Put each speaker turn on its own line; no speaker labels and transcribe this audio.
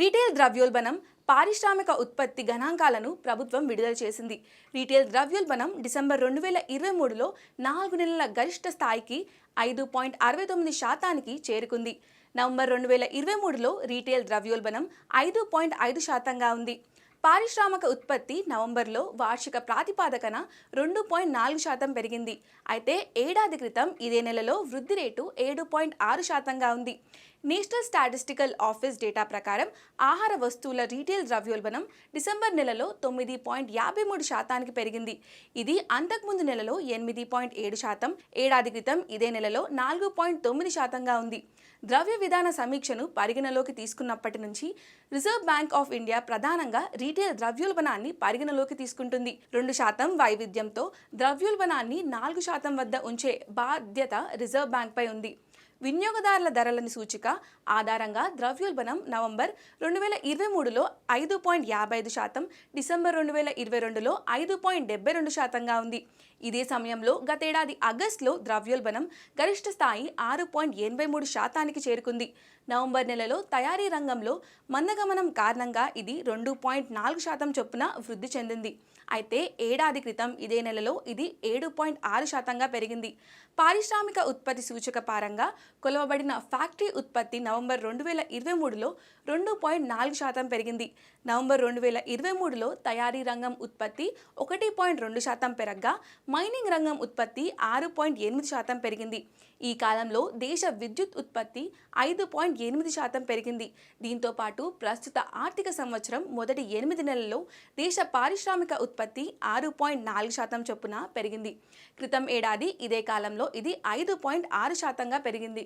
Retail ద్రవ్యోల్బణం పారిశ్రామిక ఉత్పత్తి గణాంకాలను ప్రభుత్వం విడుదల చేసింది. రీటైల్ ద్రవ్యోల్బణం డిసెంబర్ రెండు వేల ఇరవై మూడులో నాలుగు నెలల గరిష్ట స్థాయికి ఐదు పాయింట్ అరవై తొమ్మిది శాతానికి చేరుకుంది. నవంబర్ రెండు వేల ఇరవై మూడులో రీటైల్ ద్రవ్యోల్బణం ఐదు పాయింట్ ఐదు శాతంగా ఉంది. పారిశ్రామిక ఉత్పత్తి నవంబర్లో వార్షిక ప్రాతిపాదకన రెండు పాయింట్ నాలుగు శాతం పెరిగింది. అయితే ఏడాది క్రితం ఇదే నెలలో వృద్ధి రేటు ఏడు పాయింట్ ఆరు శాతంగా ఉంది. నేషనల్ స్టాటిస్టికల్ ఆఫీస్ డేటా ప్రకారం ఆహార వస్తువుల రీటైల్ ద్రవ్యోల్బణం డిసెంబర్ నెలలో తొమ్మిది పాయింట్ యాభై మూడు శాతానికి పెరిగింది. ఇది అంతకుముందు నెలలో ఎనిమిది పాయింట్ ఏడు శాతం ఏడాది క్రితం ఇదే నెలలో నాలుగు పాయింట్ తొమ్మిది శాతంగా ఉంది. ద్రవ్య విధాన సమీక్షను పరిగణలోకి తీసుకున్నప్పటి నుంచి రిజర్వ్ బ్యాంక్ ఆఫ్ ఇండియా ప్రధానంగా రీ రీటైల్ ద్రవ్యోల్బణాన్ని పరిగణలోకి తీసుకుంటుంది. రెండు శాతం వైవిధ్యంతో ద్రవ్యోల్బణాన్ని నాలుగు శాతం వద్ద ఉంచే బాధ్యత రిజర్వ్ బ్యాంక్పై ఉంది. వినియోగదారుల ధరలని సూచిక ఆధారంగా ద్రవ్యోల్బణం నవంబర్ రెండు వేల ఇరవై మూడులో ఐదు పాయింట్ యాభై ఐదు శాతం డిసెంబర్ రెండు వేల ఇరవై రెండులో ఐదు పాయింట్ డెబ్బై రెండు శాతంగా ఉంది. ఇదే సమయంలో గతేడాది ఆగస్టులో ద్రవ్యోల్బణం గరిష్ట స్థాయి ఆరు పాయింట్ ఎనభై మూడు శాతానికి చేరుకుంది. నవంబర్ నెలలో తయారీ రంగంలో మందగమనం కారణంగా ఇది రెండు పాయింట్ నాలుగు శాతం చొప్పున వృద్ధి చెందింది. అయితే ఏడాది క్రితం ఇదే నెలలో ఇది ఏడు పాయింట్ ఆరు శాతంగా పెరిగింది. పారిశ్రామిక ఉత్పత్తి సూచక పరంగా కొలవబడిన ఫ్యాక్టరీ ఉత్పత్తి నవంబర్ రెండు వేల ఇరవై మూడులో రెండు పాయింట్ నాలుగు శాతం పెరిగింది. నవంబర్ రెండు వేల ఇరవై మూడులో తయారీ రంగం ఉత్పత్తి ఒకటి పాయింట్ రెండు శాతం పెరగ్గా మైనింగ్ రంగం ఉత్పత్తి ఆరు పాయింట్ ఎనిమిది శాతం పెరిగింది. ఈ కాలంలో దేశ విద్యుత్ ఉత్పత్తి ఐదు పాయింట్ ఎనిమిది శాతం పెరిగింది. దీంతో పాటు ప్రస్తుత ఆర్థిక సంవత్సరం మొదటి ఎనిమిది నెలల్లో దేశ పారిశ్రామిక ఉత్పత్తి ఆరు పాయింట్ నాలుగు శాతం చొప్పున పెరిగింది. క్రితం ఏడాది ఇదే కాలంలో ఇది ఐదు పాయింట్ ఆరు శాతంగా పెరిగింది.